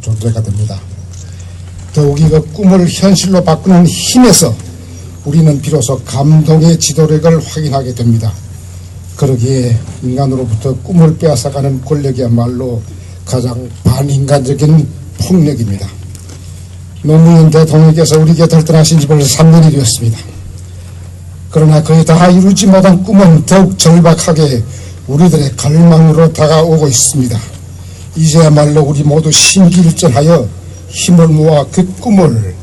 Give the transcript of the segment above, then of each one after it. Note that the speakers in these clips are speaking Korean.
존재가 됩니다. 더욱이 그 꿈을 현실로 바꾸는 힘에서 우리는 비로소 감동의 지도력을 확인하게 됩니다. 그러기에 인간으로부터 꿈을 빼앗아가는 권력이야말로 가장 반인간적인 폭력입니다. 노무현 대통령께서 우리 곁을 떠나신 지 벌써 3년이 되었습니다. 그러나 거의 다 이루지 못한 꿈은 더욱 절박하게 우리들의 갈망으로 다가오고 있습니다. 이제야말로 우리 모두 심기일전하여 힘을 모아 그 꿈을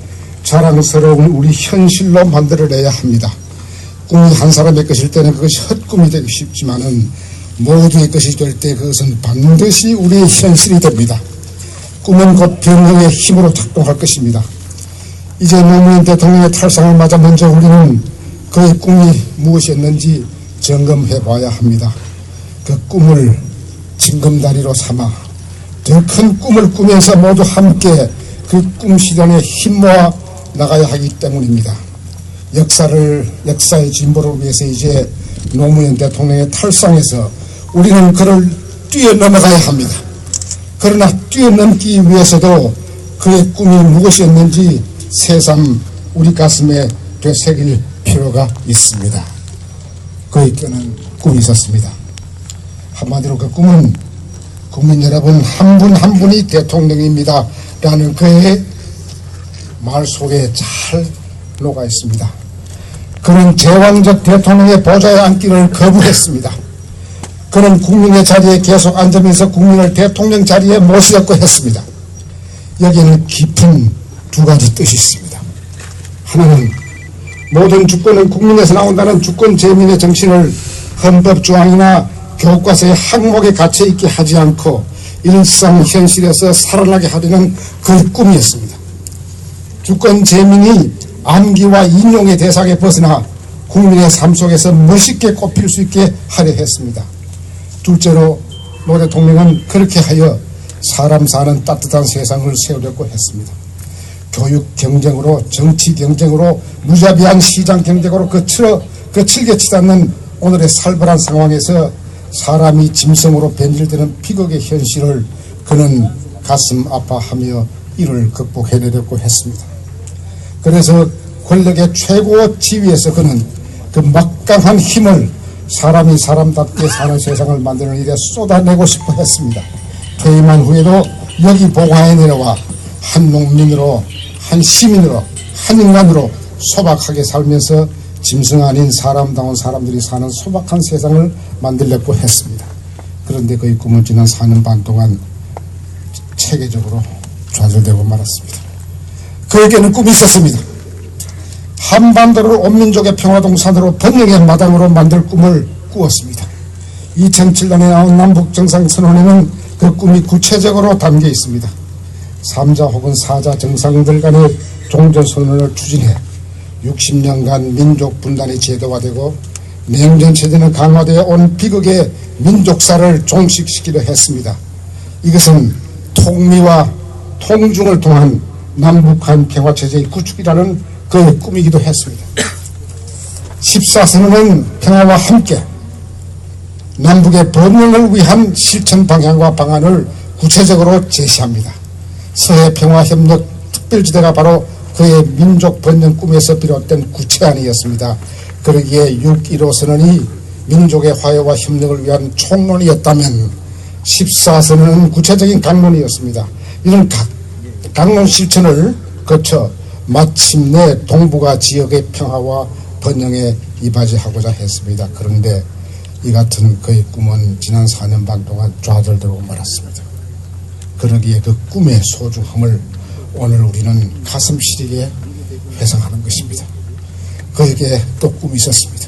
자랑스러운 우리 현실로 만들어내야 합니다. 꿈이 한 사람의 것일 때는 그것이 헛꿈이 되기 쉽지만은 모두의 것이 될 때 그것은 반드시 우리의 현실이 됩니다. 꿈은 곧 변형의 힘으로 작동할 것입니다. 이제 노무현 대통령의 탈상을 맞아 먼저 우리는 그의 꿈이 무엇이었는지 점검해 봐야 합니다. 그 꿈을 징검다리로 삼아 더 큰 꿈을 꾸면서 모두 함께 그 꿈 실현에 힘모아 나가야 하기 때문입니다. 역사를 역사의 진보를 위해서 이제 노무현 대통령의 탈상에서 우리는 그를 뛰어넘어가야 합니다. 그러나 뛰어넘기 위해서도 그의 꿈이 무엇이었는지 새삼 우리 가슴에 되새길 필요가 있습니다. 그의 께는 꿈이 있었습니다. 한마디로 그 꿈은 국민 여러분 한분한 분이 대통령입니다. 라는 그의 말 속에 잘 녹아 있습니다. 그는 제왕적 대통령의 보좌에 앉기를 거부했습니다. 그는 국민의 자리에 계속 앉으면서 국민을 대통령 자리에 모시려고 했습니다. 여기에는 깊은 두 가지 뜻이 있습니다. 하나는 모든 주권은 국민에서 나온다는 주권 재민의 정신을 헌법 조항이나 교과서의 항목에 갇혀 있게 하지 않고 일상 현실에서 살아나게 하려는 그 꿈이었습니다. 주권 재민이 암기와 인용의 대상에 벗어나 국민의 삶 속에서 멋있게 꼽힐 수 있게 하려 했습니다. 둘째로 노 대통령은 그렇게 하여 사람 사는 따뜻한 세상을 세우려고 했습니다. 교육 경쟁으로 정치 경쟁으로 무자비한 시장 경쟁으로 거칠어 거칠게 치닫는 오늘의 살벌한 상황에서 사람이 짐승으로 변질되는 비극의 현실을 그는 가슴 아파하며 이를 극복해내려고 했습니다. 그래서 권력의 최고 지위에서 그는 그 막강한 힘을 사람이 사람답게 사는 세상을 만드는 일에 쏟아내고 싶어 했습니다. 퇴임한 후에도 여기 봉화에 내려와 한 농민으로 한 시민으로 한 인간으로 소박하게 살면서 짐승 아닌 사람다운 사람들이 사는 소박한 세상을 만들려고 했습니다. 그런데 그의 꿈은 지난 4년 반 동안 체계적으로 좌절되고 말았습니다. 그에게는 꿈이 있었습니다. 한반도를 온민족의 평화동산으로 번영의 마당으로 만들 꿈을 꾸었습니다. 2007년에 나온 남북정상선언에는 그 꿈이 구체적으로 담겨 있습니다. 3자 혹은 4자 정상들 간의 종전선언을 추진해 60년간 민족 분단이 제도화되고 냉전 체제는 강화되어 온 비극의 민족사를 종식시키려 했습니다. 이것은 통미와 통중을 통한 남북한 평화체제의 구축이라는 그의 꿈이기도 했습니다. 14선언은 평화와 함께 남북의 번영을 위한 실천 방향과 방안을 구체적으로 제시합니다. 서해 평화협력 특별지대가 바로 그의 민족 번영 꿈에서 비롯된 구체안이었습니다. 그러기에 6.15 선언이 민족의 화해와 협력을 위한 총론이었다면 14선언은 구체적인 강론이었습니다. 이런 각, 강론 실천을 거쳐 마침내 동북아 지역의 평화와 번영에 이바지하고자 했습니다. 그런데 이 같은 그의 꿈은 지난 4년 반 동안 좌절되고 말았습니다. 그러기에 그 꿈의 소중함을 오늘 우리는 가슴 시리게 회상하는 것입니다. 그에게 또 꿈이 있었습니다.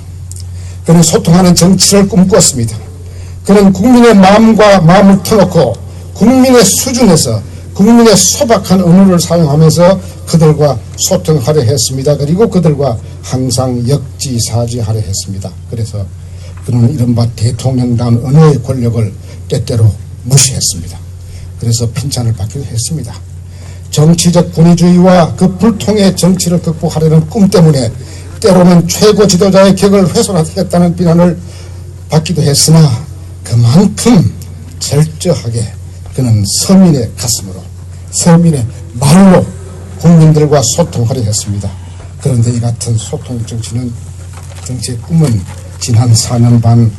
그는 소통하는 정치를 꿈꾸었습니다. 그는 국민의 마음과 마음을 터놓고 국민의 수준에서 국민의 소박한 언어를 사용하면서 그들과 소통하려 했습니다. 그리고 그들과 항상 역지사지하려 했습니다. 그래서 그는 이른바 대통령다운 언어의 권력을 때때로 무시했습니다. 그래서 핀잔을 받기도 했습니다. 정치적 권위주의와 그 불통의 정치를 극복하려는 꿈 때문에 때로는 최고 지도자의 격을 훼손하겠다는 비난을 받기도 했으나 그만큼 철저하게 그는 서민의 가슴으로 서민의 말로 국민들과 소통하려 했습니다. 그런데 이 같은 소통 정치는 정치의 꿈은 지난 4년 반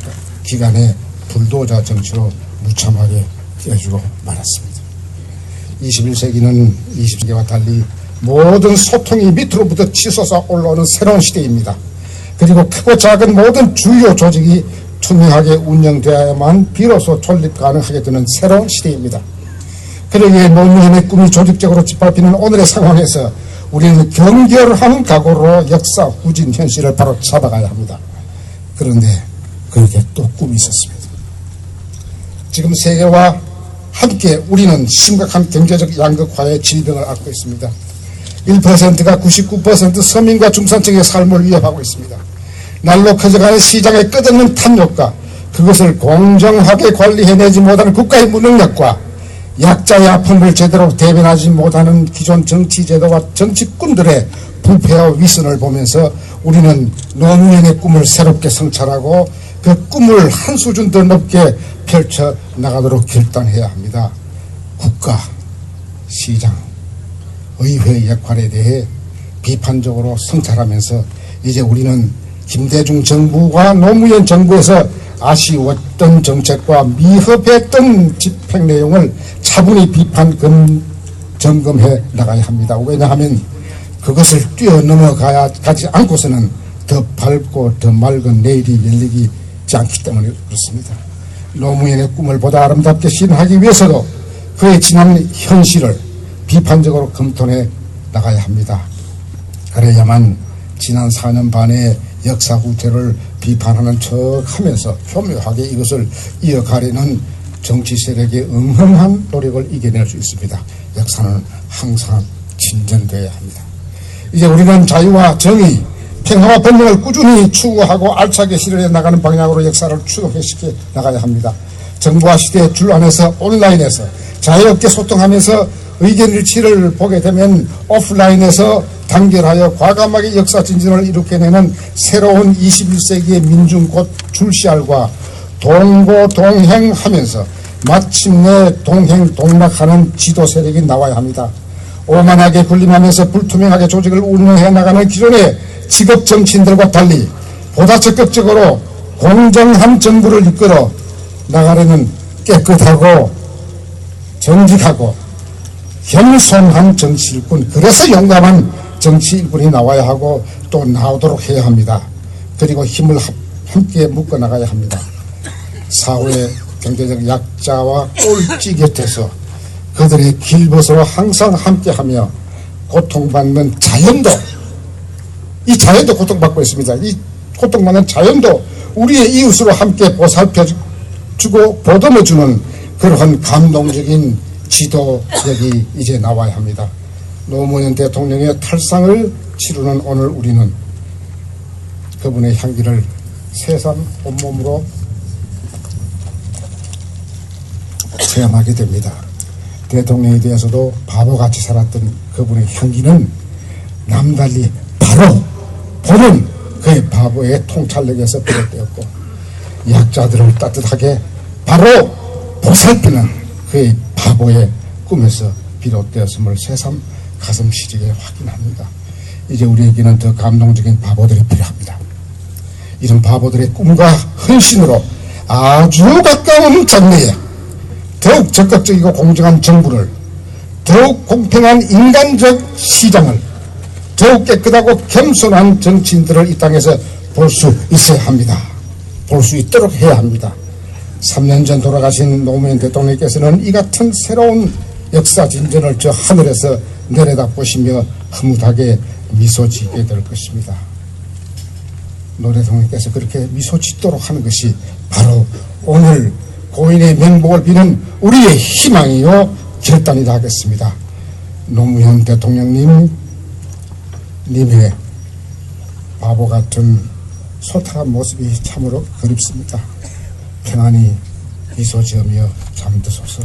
기간에 불도저 정치로 무참하게 깨지고 말았습니다. 21세기는 20세기와 달리 모든 소통이 밑으로부터 치솟아 올라오는 새로운 시대입니다. 그리고 크고 작은 모든 주요 조직이 투명하게 운영되어야만 비로소 존립 가능하게 되는 새로운 시대입니다. 그러기에 노무현의 꿈이 조직적으로 짓밟히는 오늘의 상황에서 우리는 경결한 각오로 역사 후진 현실을 바로 잡아가야 합니다. 그런데 그에게 또 꿈이 있었습니다. 지금 세계와 함께 우리는 심각한 경제적 양극화의 질병을 앓고 있습니다. 1%가 99% 서민과 중산층의 삶을 위협하고 있습니다. 날로 커져가는 시장의 끝없는 탐욕과 그것을 공정하게 관리해내지 못하는 국가의 무능력과 약자의 아픔을 제대로 대변하지 못하는 기존 정치 제도와 정치꾼들의 부패와 위선을 보면서 우리는 노무현의 꿈을 새롭게 성찰하고 그 꿈을 한 수준 더 높게 펼쳐 나가도록 결단해야 합니다. 국가, 시장, 의회의 역할에 대해 비판적으로 성찰하면서 이제 우리는 김대중 정부와 노무현 정부에서 아쉬웠던 정책과 미흡했던 집행 내용을 차분히 비판 검, 점검해 나가야 합니다. 왜냐하면 그것을 뛰어넘어 가야 가지 않고서는 더 밝고 더 맑은 내일이 열리지 않기 때문에 그렇습니다. 노무현의 꿈을 보다 아름답게 실현하기 위해서도 그의 지난 현실을 비판적으로 검토해 나가야 합니다. 그래야만 지난 4년 반의 역사 후퇴를 비판하는 척 하면서 교묘하게 이것을 이어가려는 정치 세력의 응흥한 노력을 이겨낼 수 있습니다. 역사는 항상 진전되어야 합니다. 이제 우리는 자유와 정의, 평화와 번영을 꾸준히 추구하고 알차게 실현해 나가는 방향으로 역사를 추동시켜 나가야 합니다. 정부와 시대의 줄 안에서 온라인에서 자유롭게 소통하면서 의견 일치를 보게 되면 오프라인에서 단결하여 과감하게 역사 진전을 일으켜내는 새로운 21세기의 민중 곧 출시알과 동고동행하면서 마침내 동행동락하는 지도 세력이 나와야 합니다. 오만하게 군림하면서 불투명하게 조직을 운영해 나가는 기존의 직업 정치인들과 달리 보다 적극적으로 공정한 정부를 이끌어 나가려는 깨끗하고 정직하고 겸손한 정치 일꾼 그래서 용감한 정치 일꾼이 나와야 하고 또 나오도록 해야 합니다. 그리고 힘을 함께 묶어 나가야 합니다. 사회 경제적 약자와 꼴찌 곁에서 그들의 길벗으로 항상 함께하며 고통받는 자연도 이 자연도 고통받고 있습니다. 이 고통받는 자연도 우리의 이웃으로 함께 보살펴주고 보듬어주는 그러한 감동적인 지도력이 이제 나와야 합니다. 노무현 대통령의 탈상을 치르는 오늘 우리는 그분의 향기를 세상 온몸으로 체험하게 됩니다. 대통령에 대해서도 바보같이 살았던 그분의 향기는 남달리 바로 보는 그의 바보의 통찰력에서 비롯되었고 약자들을 따뜻하게 바로 보살피는 그의 바보의 꿈에서 비롯되었음을 새삼 가슴 시리게 확인합니다. 이제 우리에게는 더 감동적인 바보들이 필요합니다. 이런 바보들의 꿈과 헌신으로 아주 가까운 장래에 더욱 적극적이고 공정한 정부를 더욱 공평한 인간적 시장을 더욱 깨끗하고 겸손한 정치인들을 이 땅에서 볼 수 있어야 합니다. 볼 수 있도록 해야 합니다. 3년 전 돌아가신 노무현 대통령께서는 이 같은 새로운 역사 진전을 저 하늘에서 내려다 보시며 흐뭇하게 미소 짓게 될 것입니다. 노 대통령께서 그렇게 미소 짓도록 하는 것이 바로 오늘 고인의 명복을 비는 우리의 희망이요 결단이다 하겠습니다. 노무현 대통령님 님의 바보 같은 소탈한 모습이 참으로 그립습니다. 평안히 미소 지으며 잠드소서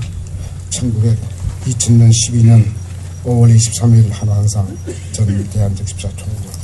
1900, 2000년 12년 5월 23일 한화항상 전 대한적 십사 총장